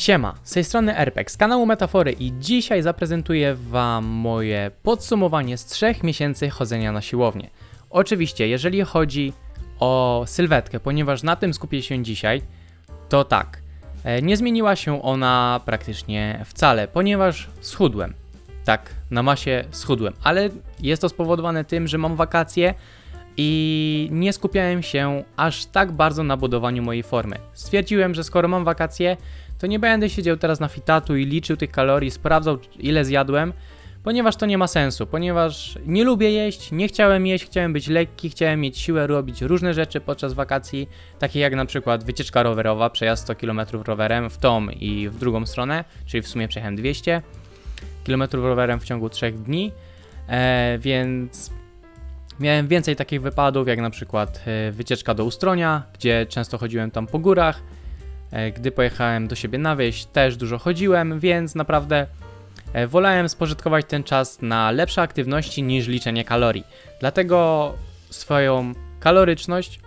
Siema, z tej strony Erpek z kanału Metafory i dzisiaj zaprezentuję Wam moje podsumowanie z trzech miesięcy chodzenia na siłownię. Oczywiście, jeżeli chodzi o sylwetkę, ponieważ na tym skupię się dzisiaj, to tak, e, nie zmieniła się ona praktycznie wcale, ponieważ schudłem. Tak, na masie schudłem, ale jest to spowodowane tym, że mam wakacje i nie skupiałem się aż tak bardzo na budowaniu mojej formy. Stwierdziłem, że skoro mam wakacje, to nie będę siedział teraz na fitatu i liczył tych kalorii, sprawdzał ile zjadłem, ponieważ to nie ma sensu, ponieważ nie lubię jeść, nie chciałem jeść, chciałem być lekki, chciałem mieć siłę robić różne rzeczy podczas wakacji, takie jak na przykład wycieczka rowerowa, przejazd 100 km rowerem w tą i w drugą stronę, czyli w sumie przejechałem 200 km rowerem w ciągu 3 dni, e, więc miałem więcej takich wypadów, jak na przykład e, wycieczka do Ustronia, gdzie często chodziłem tam po górach, Gdy pojechałem do siebie na wieś, też dużo chodziłem, więc naprawdę e, wolałem spożytkować ten czas na lepsze aktywności niż liczenie kalorii. Dlatego swoją kaloryczność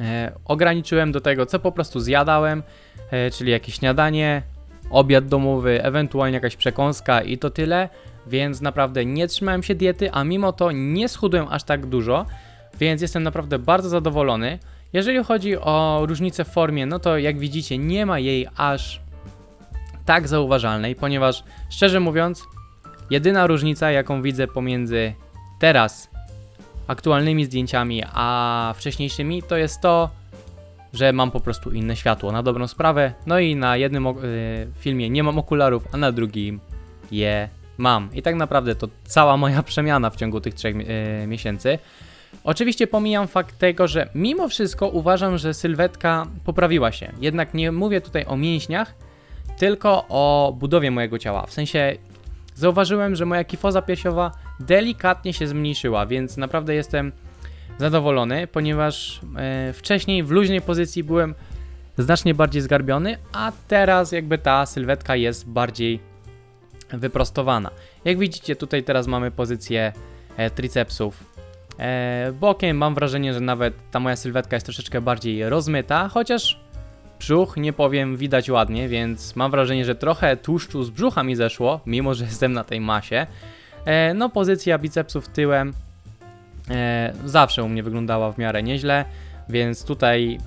e, ograniczyłem do tego, co po prostu zjadałem, e, czyli jakieś śniadanie, obiad domowy, ewentualnie jakaś przekąska i to tyle. Więc naprawdę nie trzymałem się diety, a mimo to nie schudłem aż tak dużo, więc jestem naprawdę bardzo zadowolony. Jeżeli chodzi o różnicę w formie, no to jak widzicie, nie ma jej aż tak zauważalnej, ponieważ szczerze mówiąc, jedyna różnica, jaką widzę pomiędzy teraz aktualnymi zdjęciami a wcześniejszymi, to jest to, że mam po prostu inne światło na dobrą sprawę. No i na jednym y, filmie nie mam okularów, a na drugim je mam. I tak naprawdę to cała moja przemiana w ciągu tych trzech y, miesięcy. Oczywiście pomijam fakt tego, że mimo wszystko uważam, że sylwetka poprawiła się. Jednak nie mówię tutaj o mięśniach, tylko o budowie mojego ciała. W sensie zauważyłem, że moja kifoza piersiowa delikatnie się zmniejszyła, więc naprawdę jestem zadowolony, ponieważ e, wcześniej w luźnej pozycji byłem znacznie bardziej zgarbiony, a teraz jakby ta sylwetka jest bardziej wyprostowana. Jak widzicie, tutaj teraz mamy pozycję e, tricepsów bokiem mam wrażenie, że nawet ta moja sylwetka jest troszeczkę bardziej rozmyta, chociaż brzuch nie powiem widać ładnie, więc mam wrażenie, że trochę tłuszczu z brzucha mi zeszło, mimo że jestem na tej masie. E, no pozycja bicepsów tyłem e, zawsze u mnie wyglądała w miarę nieźle, więc tutaj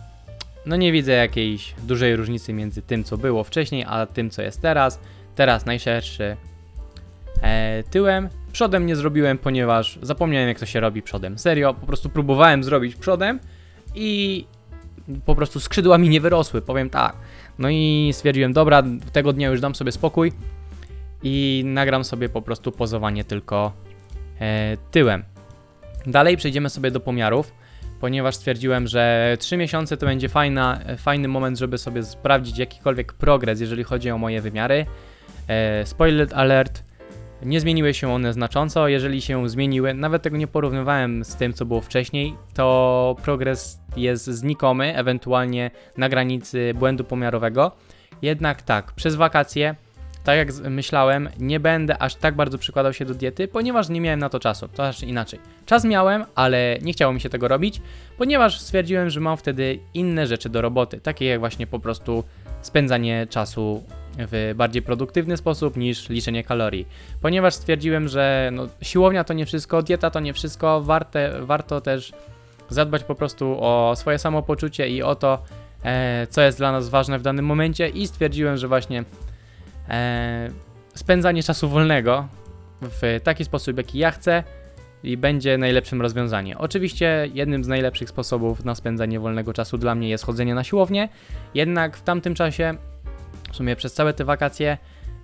no nie widzę jakiejś dużej różnicy między tym co było wcześniej, a tym co jest teraz. Teraz najszerszy e, tyłem. Przodem nie zrobiłem, ponieważ zapomniałem jak to się robi przodem. Serio, po prostu próbowałem zrobić przodem i po prostu skrzydła mi nie wyrosły, powiem tak. No i stwierdziłem, dobra, tego dnia już dam sobie spokój i nagram sobie po prostu pozowanie tylko e, tyłem. Dalej przejdziemy sobie do pomiarów, ponieważ stwierdziłem, że 3 miesiące to będzie fajna, fajny moment, żeby sobie sprawdzić jakikolwiek progres, jeżeli chodzi o moje wymiary. E, spoiler alert, nie zmieniły się one znacząco. Jeżeli się zmieniły, nawet tego nie porównywałem z tym, co było wcześniej, to progres jest znikomy, ewentualnie na granicy błędu pomiarowego. Jednak tak, przez wakacje, tak jak myślałem, nie będę aż tak bardzo przykładał się do diety, ponieważ nie miałem na to czasu. To znaczy inaczej. Czas miałem, ale nie chciało mi się tego robić, ponieważ stwierdziłem, że mam wtedy inne rzeczy do roboty, takie jak właśnie po prostu spędzanie czasu w bardziej produktywny sposób niż liczenie kalorii. Ponieważ stwierdziłem, że no, siłownia to nie wszystko, dieta to nie wszystko, warte, warto też zadbać po prostu o swoje samopoczucie i o to, e, co jest dla nas ważne w danym momencie i stwierdziłem, że właśnie e, spędzanie czasu wolnego w taki sposób, jaki ja chcę i będzie najlepszym rozwiązaniem. Oczywiście jednym z najlepszych sposobów na spędzanie wolnego czasu dla mnie jest chodzenie na siłownię, jednak w tamtym czasie w sumie przez całe te wakacje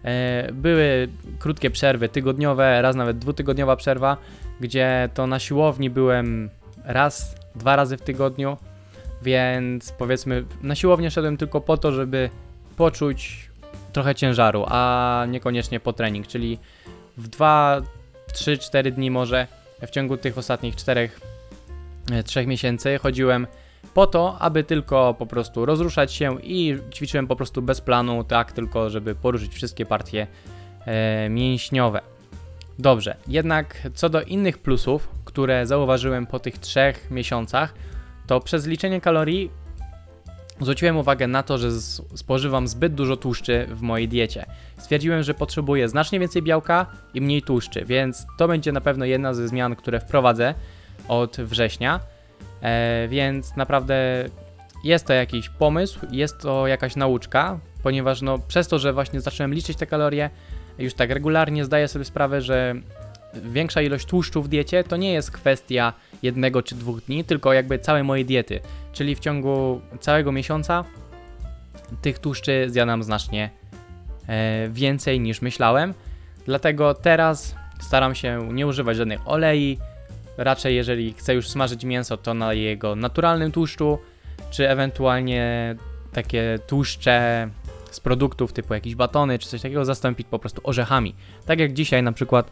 e, były krótkie przerwy tygodniowe, raz nawet dwutygodniowa przerwa, gdzie to na siłowni byłem raz, dwa razy w tygodniu, więc powiedzmy na siłownię szedłem tylko po to, żeby poczuć trochę ciężaru, a niekoniecznie po trening, czyli w 2, 3, 4 dni może w ciągu tych ostatnich 4, 3 miesięcy chodziłem po to, aby tylko po prostu rozruszać się i ćwiczyłem po prostu bez planu, tak tylko, żeby poruszyć wszystkie partie e, mięśniowe. Dobrze, jednak co do innych plusów, które zauważyłem po tych trzech miesiącach, to przez liczenie kalorii zwróciłem uwagę na to, że spożywam zbyt dużo tłuszczy w mojej diecie. Stwierdziłem, że potrzebuję znacznie więcej białka i mniej tłuszczy, więc to będzie na pewno jedna ze zmian, które wprowadzę od września. E, więc naprawdę jest to jakiś pomysł, jest to jakaś nauczka, ponieważ no, przez to, że właśnie zacząłem liczyć te kalorie już tak regularnie, zdaję sobie sprawę, że większa ilość tłuszczu w diecie to nie jest kwestia jednego czy dwóch dni, tylko jakby całej mojej diety. Czyli w ciągu całego miesiąca tych tłuszczy zjadam znacznie e, więcej niż myślałem. Dlatego teraz staram się nie używać żadnych olei. Raczej jeżeli chcę już smażyć mięso, to na jego naturalnym tłuszczu, czy ewentualnie takie tłuszcze z produktów typu jakieś batony czy coś takiego zastąpić po prostu orzechami. Tak jak dzisiaj na przykład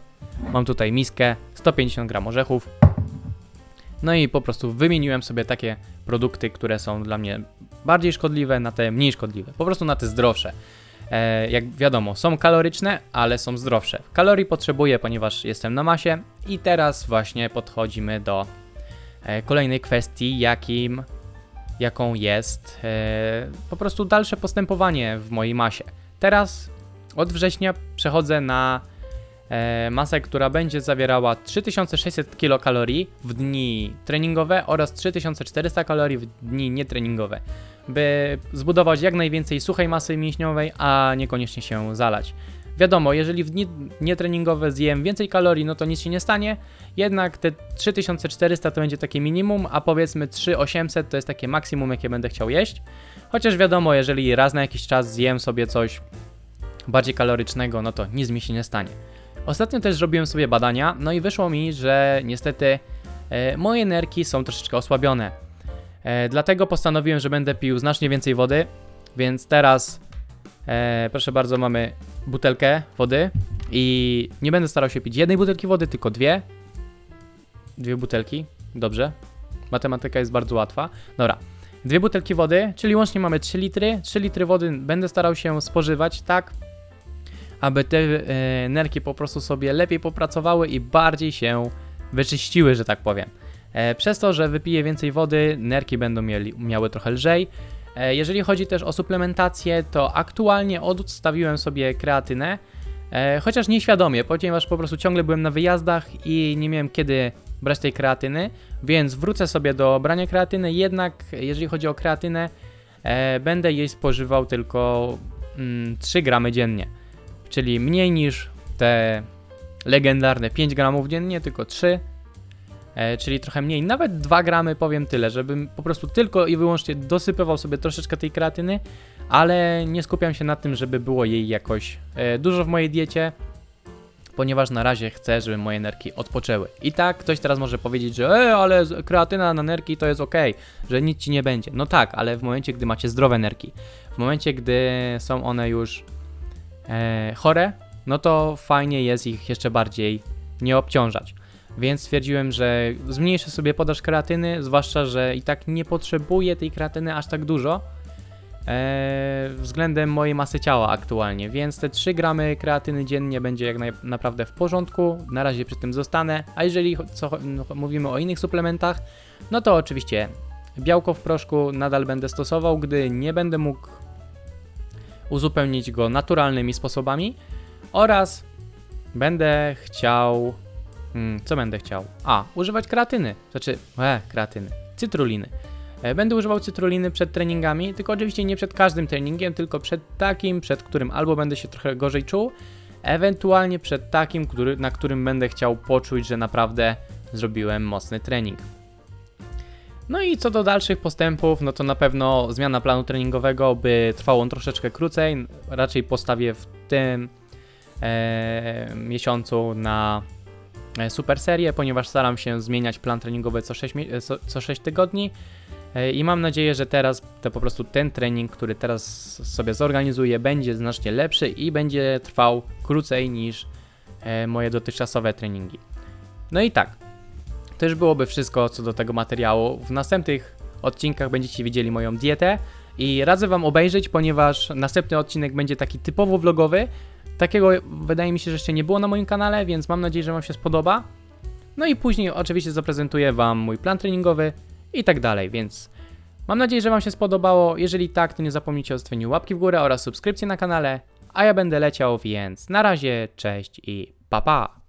mam tutaj miskę 150 gram orzechów. No i po prostu wymieniłem sobie takie produkty, które są dla mnie bardziej szkodliwe na te mniej szkodliwe. Po prostu na te zdrowsze. E, jak wiadomo, są kaloryczne, ale są zdrowsze. Kalorii potrzebuję, ponieważ jestem na masie. I teraz właśnie podchodzimy do e, kolejnej kwestii, jakim, jaką jest e, po prostu dalsze postępowanie w mojej masie. Teraz od września przechodzę na masę, która będzie zawierała 3600 kilokalorii w dni treningowe oraz 3400 kalorii w dni nietreningowe, by zbudować jak najwięcej suchej masy mięśniowej, a niekoniecznie się zalać. Wiadomo, jeżeli w dni nietreningowe zjem więcej kalorii, no to nic się nie stanie, jednak te 3400 to będzie takie minimum, a powiedzmy 3800 to jest takie maksimum, jakie będę chciał jeść. Chociaż wiadomo, jeżeli raz na jakiś czas zjem sobie coś bardziej kalorycznego, no to nic mi się nie stanie. Ostatnio też zrobiłem sobie badania, no i wyszło mi, że niestety e, moje nerki są troszeczkę osłabione. E, dlatego postanowiłem, że będę pił znacznie więcej wody, więc teraz e, proszę bardzo, mamy butelkę wody i nie będę starał się pić jednej butelki wody, tylko dwie. Dwie butelki, dobrze. Matematyka jest bardzo łatwa. Dobra, dwie butelki wody, czyli łącznie mamy 3 litry. 3 litry wody będę starał się spożywać tak, aby te e, nerki po prostu sobie lepiej popracowały i bardziej się wyczyściły, że tak powiem. E, przez to, że wypiję więcej wody, nerki będą mieli, miały trochę lżej. E, jeżeli chodzi też o suplementację, to aktualnie odstawiłem sobie kreatynę, e, chociaż nieświadomie, ponieważ po prostu ciągle byłem na wyjazdach i nie miałem kiedy brać tej kreatyny, więc wrócę sobie do brania kreatyny, jednak jeżeli chodzi o kreatynę, będę jej spożywał tylko mm, 3 gramy dziennie czyli mniej niż te legendarne 5 gramów dziennie, tylko 3, e, czyli trochę mniej, nawet 2 gramy powiem tyle, żebym po prostu tylko i wyłącznie dosypywał sobie troszeczkę tej kreatyny, ale nie skupiam się na tym, żeby było jej jakoś e, dużo w mojej diecie, ponieważ na razie chcę, żeby moje nerki odpoczęły. I tak ktoś teraz może powiedzieć, że e, ale kreatyna na nerki to jest ok, że nic ci nie będzie. No tak, ale w momencie, gdy macie zdrowe nerki, w momencie, gdy są one już e, chore, no to fajnie jest ich jeszcze bardziej nie obciążać. Więc stwierdziłem, że zmniejszę sobie podaż kreatyny, zwłaszcza, że i tak nie potrzebuję tej kreatyny aż tak dużo e, względem mojej masy ciała aktualnie, więc te 3 gramy kreatyny dziennie będzie jak naprawdę w porządku, na razie przy tym zostanę, a jeżeli co, no, mówimy o innych suplementach, no to oczywiście białko w proszku nadal będę stosował, gdy nie będę mógł uzupełnić go naturalnymi sposobami oraz będę chciał. Hmm, co będę chciał? A, używać kreatyny. Znaczy, e, kreatyny. Cytruliny. E, Będę używał cytruliny przed treningami, tylko oczywiście nie przed każdym treningiem, tylko przed takim, przed którym albo będę się trochę gorzej czuł, ewentualnie przed takim, który, na którym będę chciał poczuć, że naprawdę zrobiłem mocny trening. No i co do dalszych postępów, no to na pewno zmiana planu treningowego, by trwał on troszeczkę krócej. Raczej postawię w tym e, miesiącu na super serię, ponieważ staram się zmieniać plan treningowy co 6, mie- e, co, co 6 tygodni. E, I mam nadzieję, że teraz to po prostu ten trening, który teraz sobie zorganizuję, będzie znacznie lepszy i będzie trwał krócej niż e, moje dotychczasowe treningi. No i tak, to już byłoby wszystko co do tego materiału. W następnych odcinkach będziecie widzieli moją dietę i radzę Wam obejrzeć, ponieważ następny odcinek będzie taki typowo vlogowy. Takiego wydaje mi się, że jeszcze nie było na moim kanale, więc mam nadzieję, że Wam się spodoba. No i później oczywiście zaprezentuję Wam mój plan treningowy i tak dalej, więc Mam nadzieję, że Wam się spodobało. Jeżeli tak, to nie zapomnijcie o zostawieniu łapki w górę oraz subskrypcji na kanale. A ja będę leciał, więc na razie, cześć i pa pa!